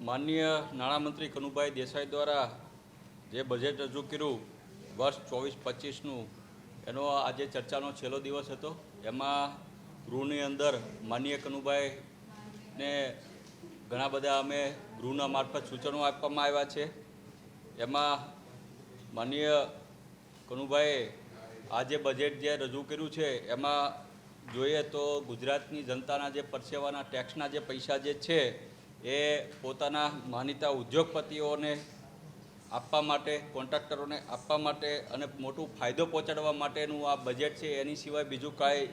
માનનીય નાણામંત્રી કનુભાઈ દેસાઈ દ્વારા જે બજેટ રજૂ કર્યું વર્ષ ચોવીસ પચીસનું, એનો આજે ચર્ચાનો છેલ્લો દિવસ હતો. એમાં ગૃહની અંદર માનનીય કનુભાઈને ઘણા બધા અમે ગૃહના મારફત સૂચનો આપવામાં આવ્યા છે. એમાં માનનીય કનુભાઈએ આ જે બજેટ જે રજૂ કર્યું છે, એમાં જોઈએ તો ગુજરાતની જનતાના જે પરસેવાના ટેક્સના જે પૈસા જે છે એ પોતાના માનીતા ઉદ્યોગપતિઓને આપવા માટે, કોન્ટ્રાક્ટરોને આપવા માટે અને મોટું ફાયદો પહોંચાડવા માટેનું આ બજેટ છે. એની સિવાય બીજું કાંઈ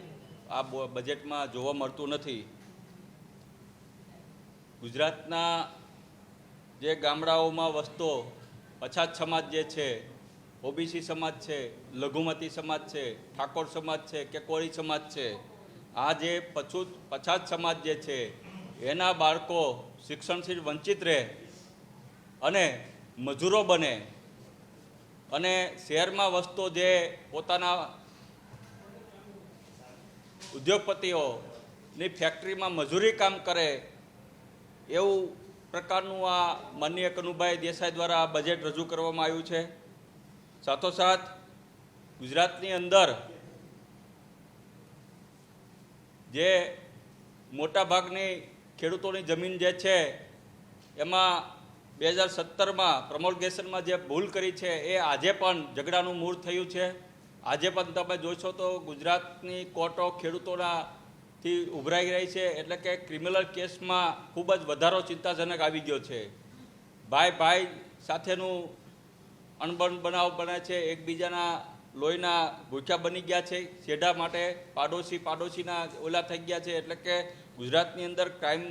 આ બજેટમાં જોવા મળતું નથી. ગુજરાતના જે ગામડાઓમાં વસતો પછાત સમાજ જે છે, ઓબીસી સમાજ છે, લઘુમતી સમાજ છે, ઠાકોર સમાજ છે કે કોળી સમાજ છે, આ જે પછૂત પછાત સમાજ જે છે એના બાળકો શિક્ષણથી વંચિત રહે અને મજૂરો બને. અને શહેરમાં વસતો જે પોતાના ઉદ્યોગપતિઓની ફેક્ટરીમાં મજૂરી કામ કરે, એવું પ્રકારનું આ માનનીય કનુભાઈ દેસાઈ દ્વારા આ બજેટ રજૂ કરવામાં આવ્યું છે. સાથોસાથ ગુજરાતની અંદર જે મોટાભાગની ખેડૂતોની જમીન જે છે, એમાં બે હજાર સત્તરમાં પ્રમોલગેશનમાં જે ભૂલ કરી છે, એ આજે પણ ઝઘડાનું મૂળ થયું છે. આજે પણ તમે જોશો તો ગુજરાતની કોર્ટો ખેડૂતોનાથી ઉભરાઈ રહી છે, એટલે કે ક્રિમિનલ કેસમાં ખૂબ જ વધારો ચિંતાજનક આવી ગયો છે. ભાઈ ભાઈ સાથેનું અણબણ બનાવ બને છે, એકબીજાના લોહીના ભૂખ્યા બની ગયા છે છેડા માટે પાડોશી પાડોશીના ઓલા થઈ ગયા છે, એટલે કે ગુજરાતની અંદર ક્રાઇમ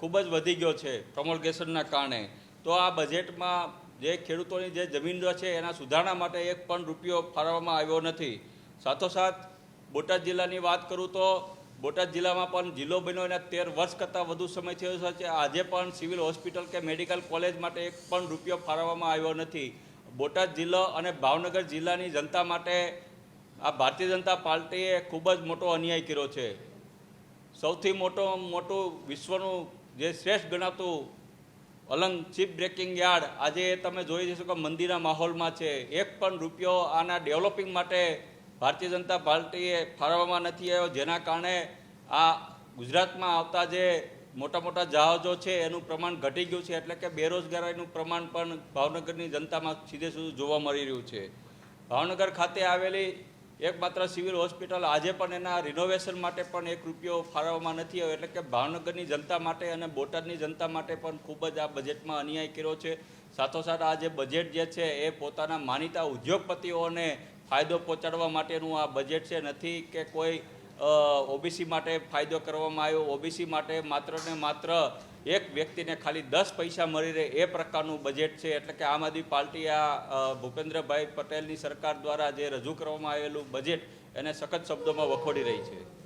ખૂબ જ વધી ગયો છે પ્રમોલગેશનના કારણે. તો આ બજેટમાં જે ખેડૂતોની જે જમીનો છે એના સુધારણા માટે એક પણ રૂપિયો ફાળવવામાં આવ્યો નથી. સાથોસાથ બોટાદ જિલ્લાની વાત કરું તો બોટાદ જિલ્લામાં પણ જિલ્લો બન્યો એના તેર વર્ષ કરતાં વધુ સમય થયો છે આજે પણ સિવિલ હોસ્પિટલ કે મેડિકલ કોલેજ માટે એક પણ રૂપિયો ફાળવવામાં આવ્યો નથી. બોટાદ જિલ્લો અને ભાવનગર જિલ્લાની જનતા માટે આ ભારતીય જનતા પાર્ટીએ ખૂબ જ મોટો અન્યાય કર્યો છે. સૌથી મોટો મોટું વિશ્વનું જે શ્રેષ્ઠ ગણાતું અલંગ ચીપ બ્રેકિંગ યાર્ડ આજે તમે જોઈ જશો કે મંદિરના માહોલમાં છે. એક પણ રૂપિયો આના ડેવલપિંગ માટે ભારતીય જનતા પાર્ટીએ ફાળવવામાં નથી આવ્યો, જેના કારણે આ ગુજરાતમાં આવતા જે મોટા મોટા જહાજો છે એનું પ્રમાણ ઘટી ગયું છે, એટલે કે બેરોજગારીનું પ્રમાણ પણ ભાવનગરની જનતામાં સીધે સીધું જોવા મળી રહ્યું છે. ભાવનગર ખાતે આવેલી એકમાત્ર સિવિલ હોસ્પિટલ આજે પણ એના રિનોવેશન માટે પણ એક રૂપિયો ફાળવવામાં નથી આવ્યો. એટલે કે ભાવનગરની જનતા માટે અને બોટાદની જનતા માટે પણ ખૂબ જ આ બજેટમાં અન્યાય કર્યો છે. સાથોસાથ આ જે બજેટ જે છે એ પોતાના માનીતા ઉદ્યોગપતિઓને ફાયદો પહોંચાડવા માટેનું આ બજેટ છે. નથી કે કોઈ ઓબીસી માટે ફાયદો કરવામાં આવ્યો. ઓબીસી માટે માત્ર ને માત્ર એક વ્યક્તિને ખાલી દસ પૈસા મળી રહે એ પ્રકારનું બજેટ છે. એટલે કે આમ આદમી પાર્ટી આ ભૂપેન્દ્રભાઈ પટેલની સરકાર દ્વારા જે રજૂ કરવામાં આવેલું બજેટ એને સખત શબ્દોમાં વખોડી રહી છે.